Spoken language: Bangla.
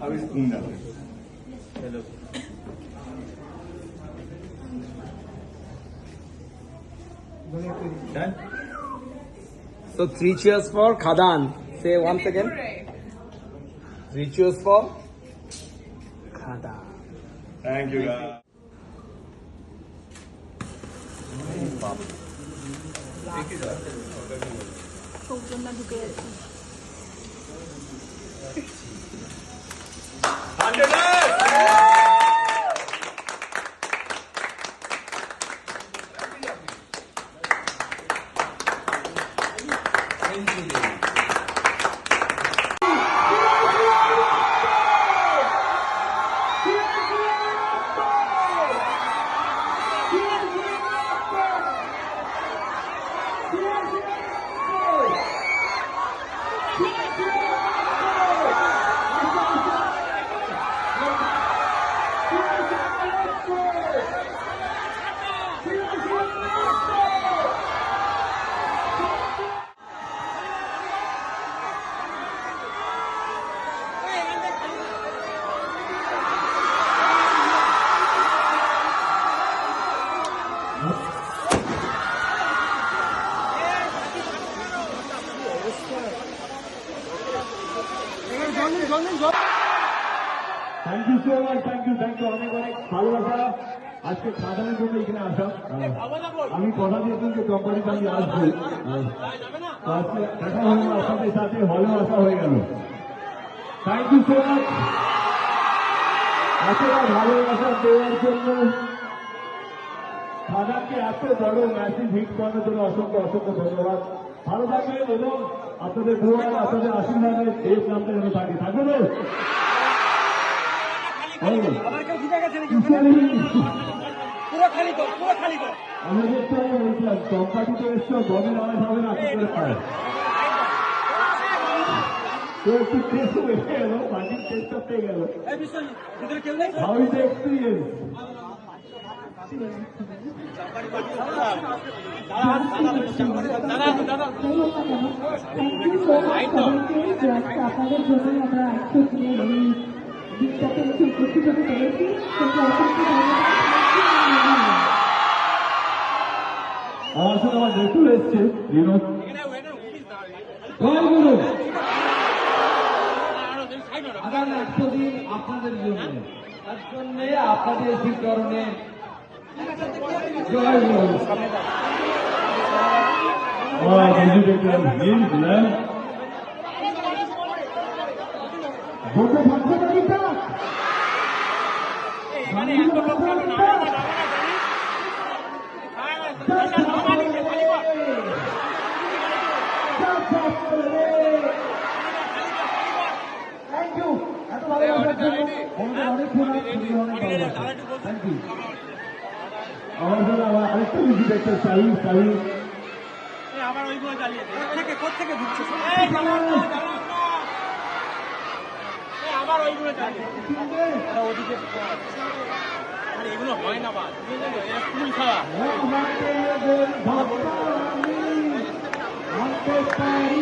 How is Gunda? Hello. Done? So three cheers for Khadan. Say once again. Three cheers for Khadan. Thank you, guys. ঢুকে যাচ্ছি 안 되네! Thank you. Thank you so much thank you thank you অনেক অনেক ভালোবাসা। আজকে সাধারণ জন্য এখানে আসা। আমি কথা দিয়েছি যে কোম্পানিতে আমি আসব। আজকে দেখা হলো আপনাদের সাথে হলেও আসা হয়ে গেল। থ্যাংক ইউ সো মাচ এতটা ভালোবাসা দেওয়ার জন্য সাদাকে এত বড় ম্যাসিভ হিট করার জন্য অসংখ্য অসংখ্য ধন্যবাদ। ভালো থাকবেন এবং আপনাদের দোয়া আপনাদের আশীর্বাদে এই নামটা যেন থাকে। থাকবে তো? এই, আমাদের তো বলছিলাম এসছো বনের আওয়াজ হবে না কি করে পায় তো একটু টেস্ট হয়ে গেল বাকির টেস্টটা পেয়ে গেল। How is experience thank you so much সবাইকে যে আজকে আপনাদের জন্যই আমরা অসংখ্য ধন্যবাদ আমার সাথে আমার দেখু এসছে আপনাদের জন্য তার জন্য আপনাদের শ্রীচরণে জয় গুরু Wow, did you. Get that in, man? ভোটে থাকছে না এটা থ্যাংক ইউ এত ভালোবাসার জন্য আমাদের অনেক প্রণাম অনেক ভালোবাসা থ্যাংক ইউ আমার জন্য আমার আরেকটা মিউজিক একটা সাহি সাহি আবার ওইগুলো চালিয়ে থেকে কোথেকে ঢুকছে আবার ওইগুলো চালিয়ে ওদিকে আরে এগুলো হয় না বা খেলা আমাদের পারি